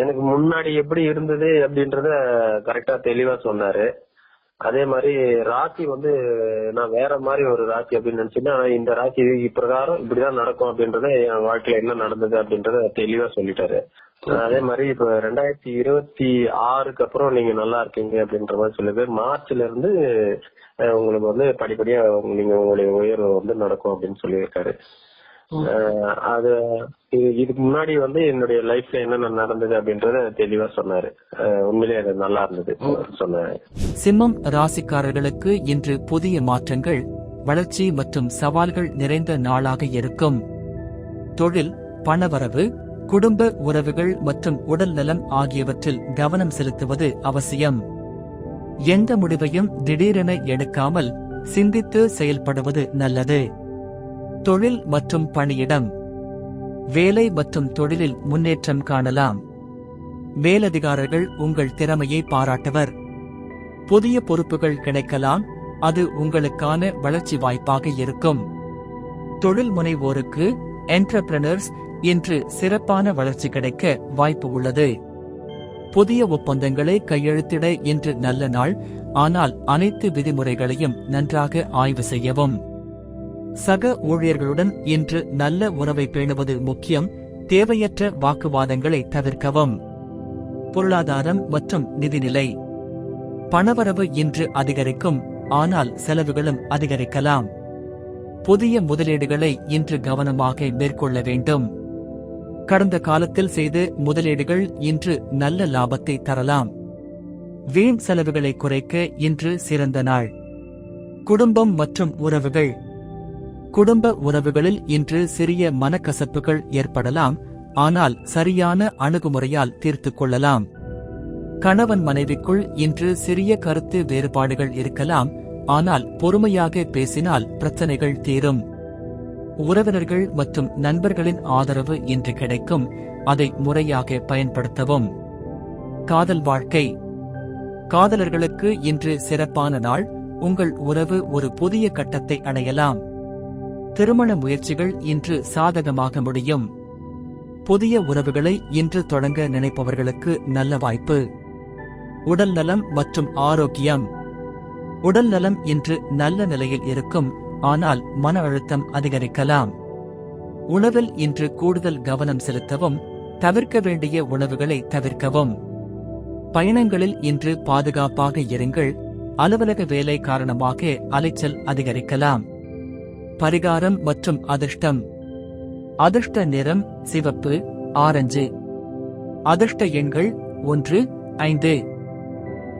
எனக்கு முன்னாடி எப்படி இருந்தது அப்படின்றத கரெக்டா தெளிவா சொன்னாரு. அதே மாதிரி ராசி வந்து நான் வேற மாதிரி ஒரு ராசி அப்படின்னு நினைச்சேன்னா இந்த ராசி இப்பிரகாரம் இப்படிதான் நடக்கும் அப்படின்றத என் வாழ்க்கையில என்ன நடந்தது அப்படின்றத தெளிவா சொல்லிட்டாரு. அதே மாதிரி இப்ப ரெண்டாயிரத்தி இருபத்தி ஆறுக்கு அப்புறம் நீங்க நல்லா இருக்கீங்க அப்படின்ற மாதிரி சொல்லுது. மார்ச்ல இருந்து உங்களுக்கு வந்து படிப்படியா நீங்க உங்களுடைய உயர்வு வந்து நடக்கும் அப்படின்னு சொல்லியிருக்காரு. அது இது- இதுக்கு முன்னாடி வந்து என்னுடைய லைஃப்ல என்னென்ன நடந்தது அப்படின்றத தெளிவா சொன்னாரு. அஹ், உண்மையிலேயே அது நல்லா இருந்தது சொன்னாரு. சிம்மம் ராசிக்காரர்களுக்கு இன்று புதிய மாற்றங்கள் வளர்ச்சி மற்றும் சவால்கள் நிறைந்த நாளாக இருக்கும். தொழில் பணவரவு குடும்ப உறவுகள் மற்றும் உடல் நலம் ஆகியவற்றில் கவனம் செலுத்துவது அவசியம். எந்த முடிவையும் திடீரென எடுக்காமல் சிந்தித்து செயல்படுவது நல்லது. தொழில் மற்றும் பணியிடம். வேலை மற்றும் தொழிலில் முன்னேற்றம் காணலாம். மேலதிகாரர்கள் உங்கள் திறமையை பாராட்டுவர். புதிய பொறுப்புகள் கிடைக்கலாம் அது உங்களுக்கான வளர்ச்சி வாய்ப்பாக இருக்கும். தொழில் முனைவோருக்கு என்டர்பிரனர்ஸ் இன்று சிறப்பான வளர்ச்சி கிடைக்க வாய்ப்பு உள்ளது. புதிய ஒப்பந்தங்களை கையெழுத்திட இன்று நல்ல நாள் ஆனால் அனைத்து விதிமுறைகளையும் நன்றாக ஆய்வு செய்யவும். சக ஊழியர்களுடன் இன்று நல்ல உறவை பேணுவது முக்கியம். தேவையற்ற வாக்குவாதங்களை தவிர்க்கவும். பொருளாதாரம் மற்றும் நிதிநிலை. பணவரவு இன்று அதிகரிக்கும் ஆனால் செலவுகளும் அதிகரிக்கலாம். புதிய முதலீடுகளை இன்று கவனமாக மேற்கொள்ள வேண்டும். கடந்த காலத்தில் செய்த முதலீடுகள் இன்று நல்ல லாபத்தை தரலாம். வீண் செலவுகளை குறைக்க இன்று சிறந்த நாள். குடும்பம் மற்றும் உறவுகள். குடும்ப உறவுகளில் இன்று சிறிய மனக்கசப்புகள் ஏற்படலாம் ஆனால் சரியான அணுகுமுறையால் தீர்த்துக் கொள்ளலாம். கணவன் மனைவிக்குள் இன்று சிறிய கருத்து வேறுபாடுகள் இருக்கலாம் ஆனால் பொறுமையாக பேசினால் பிரச்சனைகள் தீரும். உறவினர்கள் மற்றும் நண்பர்களின் ஆதரவு இன்று கிடைக்கும் அதை முறையாக பயன்படுத்தவும். காதல் வாழ்க்கை. காதலர்களுக்கு இன்று சிறப்பான நாள் உங்கள் உறவு ஒரு புதிய கட்டத்தை அடையலாம். திருமண முயற்சிகள் இன்று சாதகமாக முடியும். புதிய உறவுகளை இன்று தொடங்க நினைப்பவர்களுக்கு நல்ல வாய்ப்பு. உடல் நலம் மற்றும் ஆரோக்கியம். உடல் நலம் இன்று நல்ல நிலையில் இருக்கும் ஆனால் மன அழுத்தம் அதிகரிக்கலாம். உணவில் இன்று கூடுதல் கவனம் செலுத்தவும் தவிர்க்க வேண்டிய உணவுகளை தவிர்க்கவும். பயணங்களில் இன்று பாதுகாப்பாக இருங்கள் அலுவலக வேலை காரணமாக அலைச்சல் அதிகரிக்கலாம். பரிகாரம் மற்றும் அதிர்ஷ்டம். அதிர்ஷ்ட நிறம் சிவப்பு ஆரஞ்சு. அதிர்ஷ்ட எண்கள் ஒன்று ஐந்து.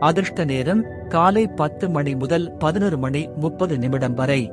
அதிர்ஷ்ட நேரம் காலை பத்து மணி முதல் பதினொரு மணி முப்பது நிமிடம் வரை.